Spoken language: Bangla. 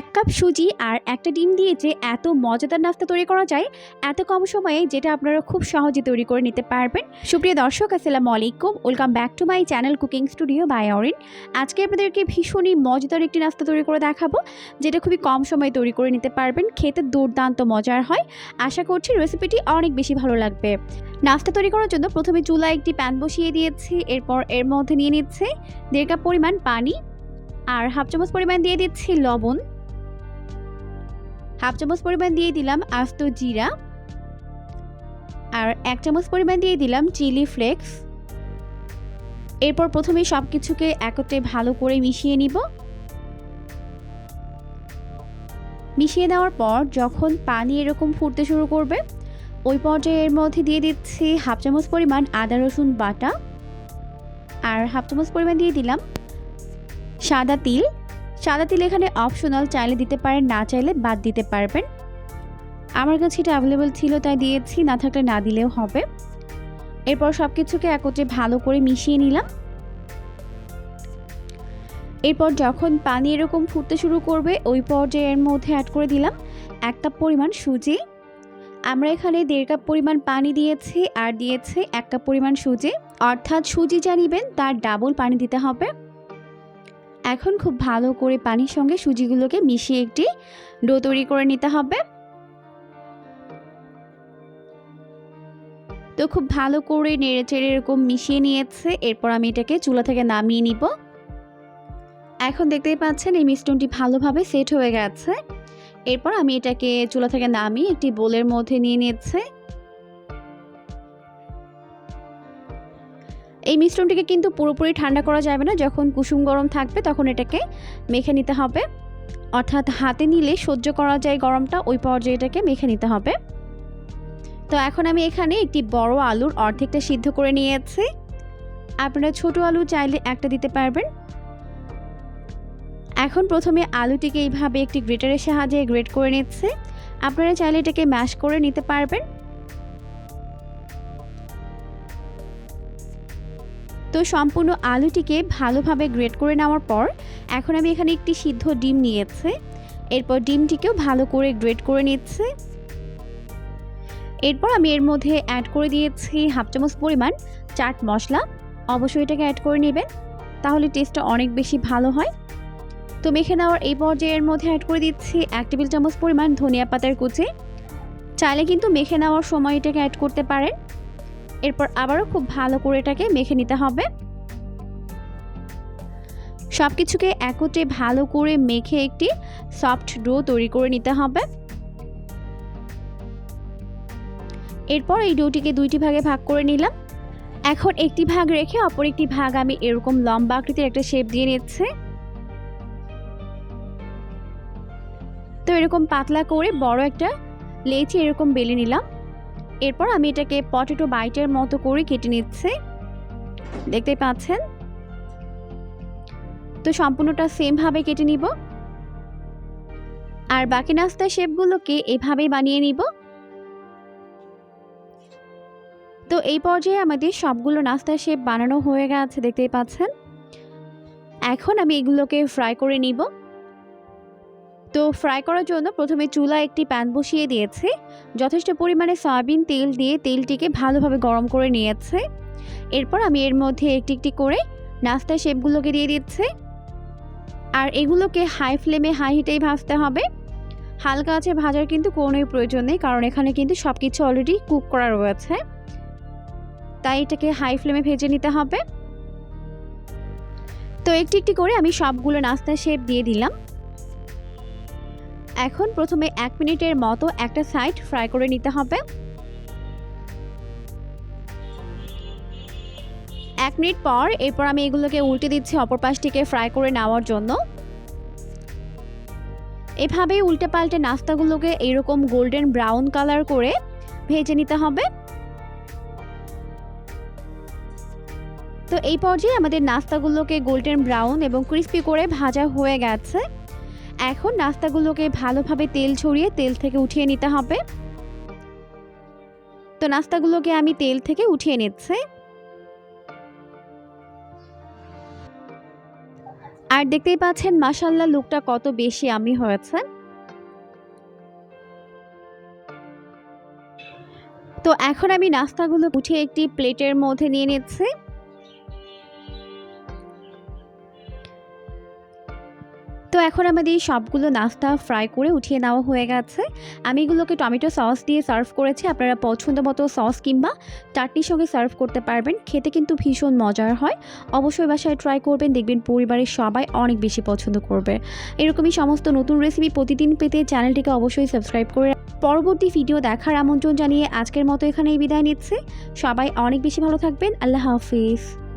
এক কাপ সুজি আর একটা ডিম দিয়ে যে এত মজাদার নাস্তা তৈরি করা যায়, এত কম সময়ে যেটা আপনারা খুব সহজে তৈরি করে নিতে পারবেন। সুপ্রিয় দর্শক, আসসালামু আলাইকুম। Welcome back to my channel cooking studio by Orin আজকে আপনাদেরকে ভীষণই মজাদার একটি নাস্তা তৈরি করে দেখাবো, যেটা খুবই কম সময়ে তৈরি করে নিতে পারবেন। খেতে দুর্দান্ত মজার হয়। আশা করছি রেসিপিটি অনেক বেশি ভালো লাগবে। নাস্তা তৈরি করার জন্য প্রথমে চুলায় একটি প্যান বসিয়ে দিয়েছি, এরপর এর মধ্যে নিয়ে নিচ্ছে দেড় কাপ পরিমাণ পানি আর হাফ চামচ পরিমাণ দিয়ে দিচ্ছি লবণ। হাফ চামচ পরিমাণ দিয়ে দিলাম আস্ত জিরা। আর এক চামচ পরিমাণ দিয়ে দিলাম চিলি ফ্লেক্স। এরপর প্রথমে সব কিছুকে একত্রে ভালো করে মিশিয়ে নিব। মিশিয়ে দেওয়ার পর যখন পানি এরকম ফুটতে শুরু করবে, ওই পর্যায়ে এর মধ্যে দিয়ে দিচ্ছি হাফ চামচ পরিমাণ আদা, রসুন বাটা। আর হাফ চামচ পরিমাণ দিয়ে দিলাম সাদা তিল। সাদা তিল এখানে অপশনাল চাইলে দিতে পারেন, না চাইলে বাদ দিতে পারবেন। আমার কাছে এটা অ্যাভেলেবেল ছিল, তাই দিয়েছি, না থাকলে না দিলেও হবে। এরপর সব কিছুকে একত্রে ভালো করে মিশিয়ে নিলাম। এরপর যখন পানি এরকম ফুটতে শুরু করবে, ওই পর্যায়ের মধ্যে অ্যাড করে দিলাম এক কাপ পরিমাণ সুজি। আমরা এখানে দেড় কাপ পরিমাণ পানি দিয়েছি, আর দিয়েছি এক কাপ পরিমাণ সুজি। অর্থাৎ সুজি যা নিবেন, তার ডাবল পানি দিতে হবে। এখন খুব ভালো করে পানির সঙ্গে সুজিগুলোকে মিশিয়ে একটি ডো তৈরি করে নিতে হবে। তো খুব ভালো করে নেড়ে চেড়ে এরকম মিশিয়ে নিয়েছে, এরপর আমি এটাকে চুলা থেকে নামিয়ে নিব। এখন দেখতেই পাচ্ছেন এই মিশ্রণটি ভালোভাবে সেট হয়ে গেছে। এরপর আমি এটাকে চুলা থেকে নামিয়ে একটি বোলের মধ্যে নিয়ে নিচ্ছে এই মিশ্রণটিকে কিন্তু পুরোপুরি ঠান্ডা করা যাবে না। যখন কুসুম গরম থাকবে, তখন এটাকে মেখে নিতে হবে। অর্থাৎ হাতে নিলে সহ্য করা যায় গরমটা, ওই পর্যায়ে এটাকে মেখে নিতে হবে। তো এখন আমি এখানে একটি বড় আলুর অর্ধেকটা সিদ্ধ করে নিয়েছি। আপনারা ছোট আলু চাইলে একটা দিতে পারবেন। এখন প্রথমে আলুটিকে এইভাবে একটি গ্রেটারের সাহায্যে গ্রেট করে নিচ্ছে। আপনারা চাইলে এটাকে ম্যাশ করে নিতে পারবেন। সম্পূর্ণ আলুটিকে ভালোভাবে গ্রেট করে নেওয়ার পর এখন আমি এখানে একটি সিদ্ধ ডিম নিয়েছে। এরপর ডিমটিকেও ভালো করে গ্রেট করে নিচ্ছে। এরপর আমি এর মধ্যে অ্যাড করে দিয়েছি হাফ চামচ পরিমাণ চাট মশলা। অবশ্যই এটাকে অ্যাড করে নেবেন, তাহলে টেস্টটা অনেক বেশি ভালো হয়। তো মেখে নেওয়ার এই পর্যায়ের মধ্যে অ্যাড করে দিচ্ছি এক টেবিল চামচ পরিমাণ ধনিয়া পাতার কুচি। চাইলে কিন্তু মেখে নেওয়ার সময় এটাকে অ্যাড করতে পারেন। এরপর আবারও খুব ভালো করে এটাকে মেখে নিতে হবে। সব কিছুকে একত্রে ভালো করে মেখে একটি সফট ডো তৈরি করে নিতে হবে। এরপর এই ডোটিকে দুইটি ভাগে ভাগ করে নিলাম। এখন একটি ভাগ রেখে অপর একটি ভাগ আমি এরকম লম্বা আকৃতির একটা শেপ দিয়ে নিচ্ছে। তো এরকম পাতলা করে বড় একটা লেচি এরকম বেলে নিলাম। এরপর আমি এটাকে পটেটো বাইটের মতো করে কেটে নিচ্ছি। দেখতে পাচ্ছেন? তো সম্পূর্ণটা সেমভাবে কেটে নিব। আর বাকি নাস্তার শেপগুলোকে এভাবেই বানিয়ে নিব। তো এই পর্যায়ে আমাদের সবগুলো নাস্তার শেপ বানানো হয়ে গেছে, দেখতেই পাচ্ছেন? এখন আমি এগুলোকে ফ্রাই করে নিব। তো ফ্রাই করার জন্য প্রথমে চুলা একটি প্যান বসিয়ে দিয়েছে। যথেষ্ট পরিমাণে সয়াবিন তেল দিয়ে তেলটিকে ভালোভাবে গরম করে নিয়েছে। এরপর আমি এর মধ্যে একটি একটি করে নাস্তার শেপগুলোকে দিয়ে দিচ্ছে। আর এগুলোকে হাই ফ্লেমে হাই হিটেই ভাজতে হবে। হালকা আছে ভাজার কিন্তু কোনোই প্রয়োজন নেই, কারণ এখানে কিন্তু সব কিছু অলরেডি কুক করা রয়েছে। তাই এটাকে হাই ফ্লেমে ভেজে নিতে হবে। তো একটি একটি করে আমি সবগুলো নাস্তার শেপ দিয়ে দিলাম। এখন প্রথমে এক মিনিটের মতো একটা সাইড ফ্রাই করে নিতে হবে। এক মিনিট পর এরপর আমি এগুলোকে উল্টে দিচ্ছি অপর পাশটিকে ফ্রাই করে নেওয়ার জন্য। এভাবে উল্টে পাল্টে নাস্তাগুলোকে এরকম গোল্ডেন ব্রাউন কালার করে ভেজে নিতে হবে। তো এই পর্যায়ে আমাদের নাস্তাগুলোকে গোল্ডেন ব্রাউন এবং ক্রিস্পি করে ভাজা হয়ে গেছে। এখন নাস্তাগুলোকে ভালোভাবে তেল ছড়িয়ে তেল থেকে উঠিয়ে নিতে হবে। তো নাস্তাগুলোকে আমি তেল থেকে উঠিয়ে নিচ্ছি। আর দেখতেই পাচ্ছেন মাসাল্লাহ লুকটা কত বেশি আমি হয়েছে। তো এখন আমি নাস্তাগুলো উঠিয়ে একটি প্লেটের মধ্যে নিয়ে নিচ্ছি। তো এখন আমাদের এই সবগুলো নাস্তা ফ্রাই করে উঠিয়ে নেওয়া হয়ে গেছে। আমি এগুলোকে টমেটো সস দিয়ে সার্ভ করেছি। আপনারা পছন্দ মতো সস কিংবা চাটনির সঙ্গে সার্ভ করতে পারবেন। খেতে কিন্তু ভীষণ মজার হয়। অবশ্যই বাসায় ট্রাই করবেন। দেখবেন পরিবারের সবাই অনেক বেশি পছন্দ করবে। এরকমই সমস্ত নতুন রেসিপি প্রতিদিন পেতে চ্যানেলটিকে অবশ্যই সাবস্ক্রাইব করে পরবর্তী ভিডিও দেখার আমন্ত্রণ জানিয়ে আজকের মতো এখানেই বিদায় নিচ্ছে। সবাই অনেক বেশি ভালো থাকবেন। আল্লাহ হাফিজ।